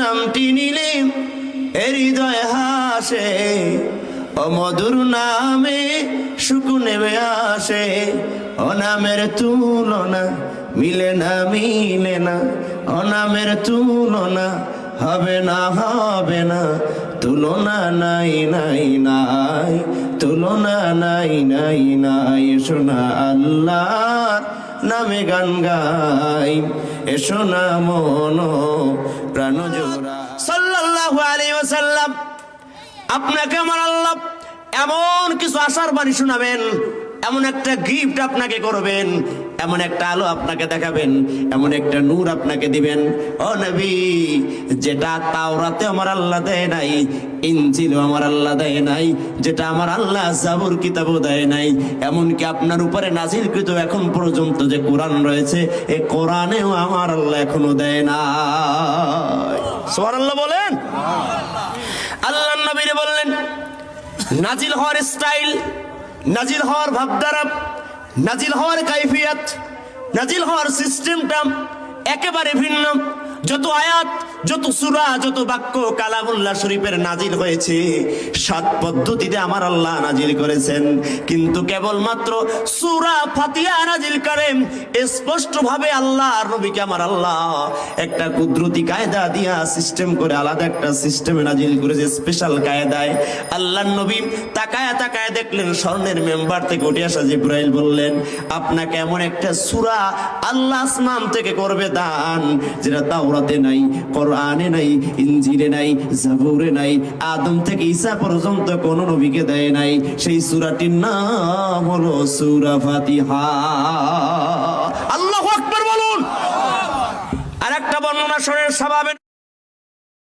নামটি নিলে হৃদয় হাসে, অমধুর নামে সুখ নেমে আসে। অনামের তুলনা মিলে না মিলে না, অনামের তুলনা হবে না হবে না, তুলনা নাই নাই নাই। তুলনা নাই নাই নাই। শোনা আল্লাহ নামে গান গাই। এসো না মন প্রাণ জোড়া। আপনাকে আমার আল্লাহ এমন কিছু আশার বাড়ি শোনাবেন। এমন একটা গিফট আপনাকে করবেন এমন একটা আলো আপনাকে দেখাবেন এমন একটা নূর আপনাকে দিবেন। ও নবী যেটা তাওরাতে আমার আল্লাহ দেয় নাই ইনজিলও আমার আল্লাহ দেয় নাই যেটা আমার আল্লাহ জাবুর কিতাবও দেয় নাই এমনকি আপনার উপরে নাজিলকৃত এখন পর্যন্ত যে কোরআন রয়েছে এই কোরআনেও আমার আল্লাহ এখনও দেয় না আল্লাহ বলেন। আল্লাহ নবীর বললেন নাজিল হওয়ার স্টাইল নাজিল হওয়ার ভাবধারা নাজিল হওয়ার কাইফিয়াত নাজিল হওয়ার সিস্টেমটা একেবারে ভিন্ন। যত আয়াত, যত সুরা, যত বাক্য কালামুল্লাহ শরীফের নাজিল হয়েছে, সাত পদ্ধতিতে আমার আল্লাহ নাজিল করেছেন। কিন্তু কেবলমাত্র সুরা ফাতিহা নাজিল করেন স্পষ্ট ভাবে আল্লাহ নবীকে আমার আল্লাহ একটা কুদরতি কায়দা দিয়া সিস্টেম করে আলাদা একটা সিস্টেমে নাজিল করেছে স্পেশাল কায়দায়। আল্লাহ নবী তাকায়া তাকায়া দেখলেন, স্বর্ণের মেম্বার থেকে উঠে আসা জিব্রাইল বললেন, আপনাকে এমন একটা সুরা আল্লাহ আসমান থেকে করবে দান, যেটা তাওরাতে নাই, কোরআনে নাই, ইনজিলে নাই, জাবুরে নাই, আদম থেকে ঈসা পর্যন্ত কোন নবীকে দেয় নাই। সেই সূরাটির নাম হলো সূরা ফাতিহা। আল্লাহু আকবার বলুন। আর একটা বর্ণনা শরীর স্বভাবের